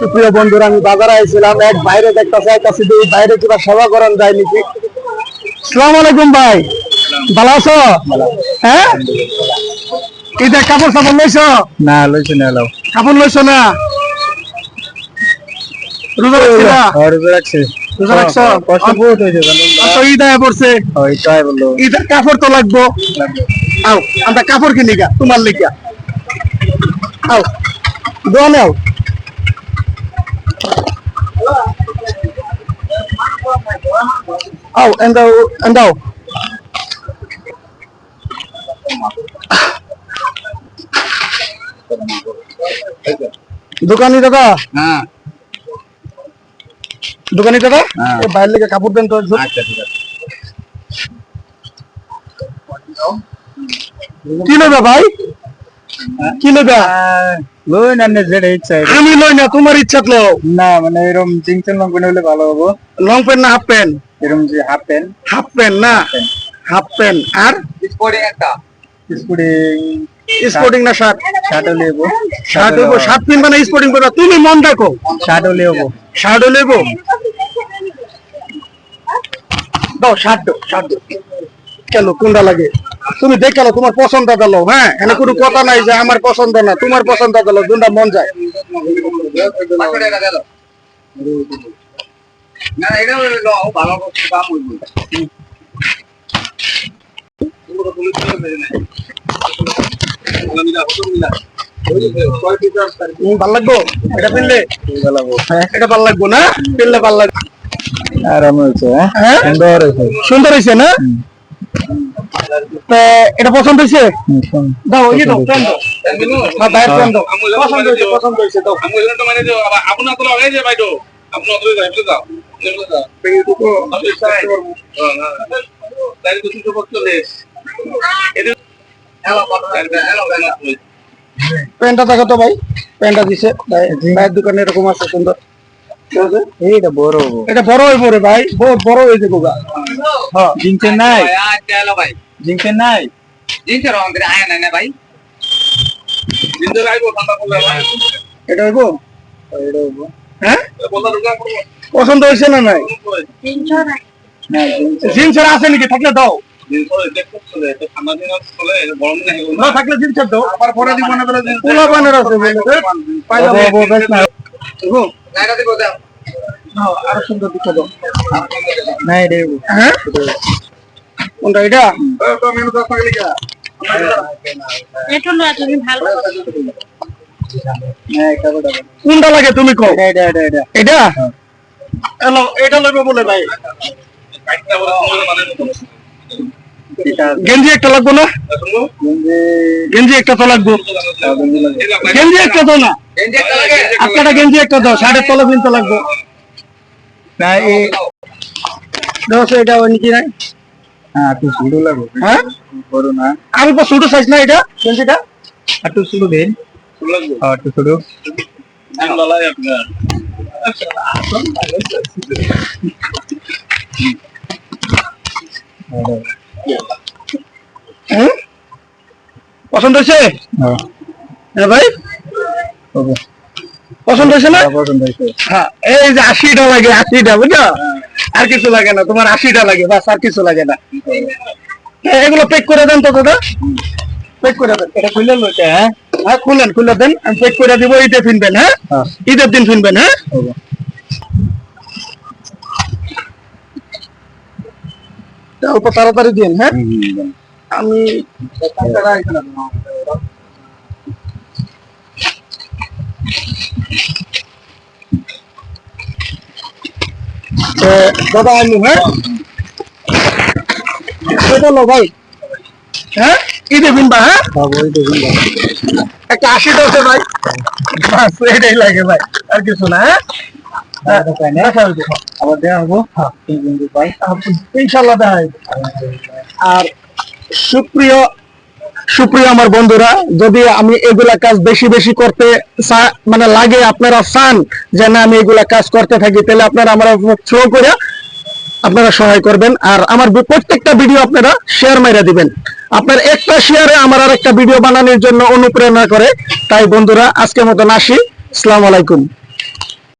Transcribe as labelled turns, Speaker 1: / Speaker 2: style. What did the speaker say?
Speaker 1: সুপ্রিয় বন্ধুরা আমি বাজারে আইছিলাম এক বাইরে দেখতেছে চাইতেছি যে এই বাইরে কিবা সেবা করান যায় নাকি? সালাম আলাইকুম ভাই। ভালো আছো? হ্যাঁ? এটা কাপড় সাপড় লইছো?
Speaker 2: না লইছে না এলাও।
Speaker 1: কাপড় লইছো না? রোজা রাখছি না?
Speaker 2: রোজা রাখছে।
Speaker 1: রোজা রাখছো?
Speaker 2: কষ্ট বহুত হয়েছে
Speaker 1: তো ঈদ আয়া পড়ছে।
Speaker 2: ওই তাই বলল
Speaker 1: ঈদের কাপড় তো লাগবো। আও আমরা কাপড় কিনি গা তোমার লিগা। আও দোয়া নাও। আও এন্দাও এন্দাও দোকানি দাদা?
Speaker 2: হ্যাঁ।
Speaker 1: দোকানি দাদা?
Speaker 2: হ্যাঁ।
Speaker 1: এই বাইরে লেগে কাপড় দেন তো।
Speaker 2: আচ্ছা ঠিক আছে।
Speaker 1: কি নেবে ভাই? কি নেবে?
Speaker 2: লই না নে যেটা ইচ্ছা।
Speaker 1: আমি লই না তোমার ইচ্ছা তো
Speaker 2: না মানে এরকম জিংচেন লং পেন হলে ভালো হব।
Speaker 1: লং প্যান্ট না হাফ প্যান্ট?
Speaker 2: এরকম যে হাফ প্যান্ট
Speaker 1: হাফ প্যান্ট না? হাফ প্যান্ট আর?
Speaker 2: স্পোর্টিং একটা। স্পোর্টিং
Speaker 1: স্পোর্টিং না শার্ট
Speaker 2: শার্ট হলে হব
Speaker 1: শার্ট হইবো শার্ট পিনবা না স্পোর্টিং করবা তুমি মন রাখো
Speaker 2: শার্ট
Speaker 1: শার্ট দাও শার্ট দাও শার্ট দাও। কেন কোনটা লাগে? তুমি দেখে লো, তোমার পছন্দ দিলো হ্যাঁ এখানে কোনো কথা নাই যে আমার পছন্দ না তোমার পছন্দ দিলো দুটা মন যায়।
Speaker 2: না এটা ভালো দাম হইব
Speaker 1: উম, ভালো লাগবো? এটা পিনলে? এটা ভালো লাগবো না? পিনলে ভালো লাগবে।
Speaker 2: আরাম হয়েছে
Speaker 1: হ্যাঁ?
Speaker 2: সুন্দর হয়েছে।
Speaker 1: সুন্দর হয়েছে না? এটা পছন্দ হয়েছে? দাও এই দাও প্যান্ট দাও। হ্যাঁ বাইরের দাও পছন্দ হয়েছে পছন্দ হয়েছে দাও। প্যান্টটা দেখো তো ভাই? প্যান্টটা দিছে। ভাই- ভাইয়ের দোকানে এরকম আছে সুন্দর?
Speaker 2: এইটা বড়
Speaker 1: এটা বড় হয়ে পড়ে ভাই। বহুত বড় হয়েছে গোগা হ্যাঁ
Speaker 2: জিংচেন নাই? জিংচেন নাই?
Speaker 1: এটা হইব?
Speaker 2: এটা
Speaker 1: হ্যাঁ? পছন্দ হয়েছে না নাই?
Speaker 2: না
Speaker 1: জিন্সের আছে নাকি? থাকলে দাও। না থাকলে জিন্সের দাও। আবার পরে দিব না বলে পোলা বানের আছে? দাও, আরও সুন্দর দিকে দাও।
Speaker 2: না এটা
Speaker 1: হ্যাঁ? কোনটা এটা?
Speaker 3: এটা না তুমি ভালো।
Speaker 1: কোনটা লাগে তুমি কও?
Speaker 2: এটা এটা এটা এটা।
Speaker 1: এলো এটা লইবে বলে ভাই। গেঞ্জি একটা লাগবো না? গেঞ্জি একটা তো লাগবো। গেঞ্জি একটা তো না? আপনারা গেঞ্জি একটা দাও তলা কিনতে লাগবো।
Speaker 2: না এই
Speaker 1: সে এটা ওই নিচে নাই।
Speaker 2: হ্যাঁ একটু ছোট লাগবে।
Speaker 1: হ্যাঁ?
Speaker 2: না।
Speaker 1: আর ছোট সাইজ না এটা গেঞ্জিটা?
Speaker 2: একটু ছোট দিন। হ্যাঁ একটু ছোট
Speaker 1: পছন্দ হয়েছে?
Speaker 2: হ্যাঁ।
Speaker 1: হ্যাঁ ভাই? পছন্দ হয়েছে না?
Speaker 2: পছন্দ হয়েছে।
Speaker 1: হ্যাঁ এই যে আশিটা লাগে আশিটা বুঝছ? আর কিছু লাগে না তোমার আশিটা লাগে বাস আর কিছু লাগে না। এগুলো পেক করে দেন তো দাদা। পেক করে দেন
Speaker 2: এটা খুলে লইতে হ্যাঁ?
Speaker 1: হ্যাঁ খুলেন খুলে দেন। আমি পেক করে দিব ঈদে ফিনবেন হ্যাঁ?
Speaker 2: হ্যাঁ।
Speaker 1: ঈদের দিন ফিনবেন হ্যাঁ?
Speaker 2: হব
Speaker 1: অল্প তাড়াতাড়ি দিন হ্যাঁ? আমি দাদা আমি হ্যাঁ? ভাই? হ্যাঁ? ঈদে হ্যাঁ? একটা আশি দশে ভাই। এটাই লাগে ভাই আর কিছু না হ্যাঁ? হ্যাঁ, দেখা হইবে।
Speaker 2: আবার দেওয়া হব। হ্যাঁ।
Speaker 1: ইনশাল্লাহ দেখা আর সুপ্রিয় সুপ্রিয় আমার বন্ধুরা যদি আমি এগুলা কাজ বেশি বেশি করতে মানে লাগে আপনারা চান যে না আমি এগুলা কাজ করতে থাকি তাহলে আপনারা আমার থ্রো করে আপনারা সহায় করবেন আর আমার প্রত্যেকটা ভিডিও আপনারা শেয়ার মাইরা দিবেন। আপনার একটা শেয়ারে আমার আর একটা ভিডিও বানানোর জন্য অনুপ্রেরণা করে। তাই বন্ধুরা, আজকের মতন আসি। আসসালামু আলাইকুম।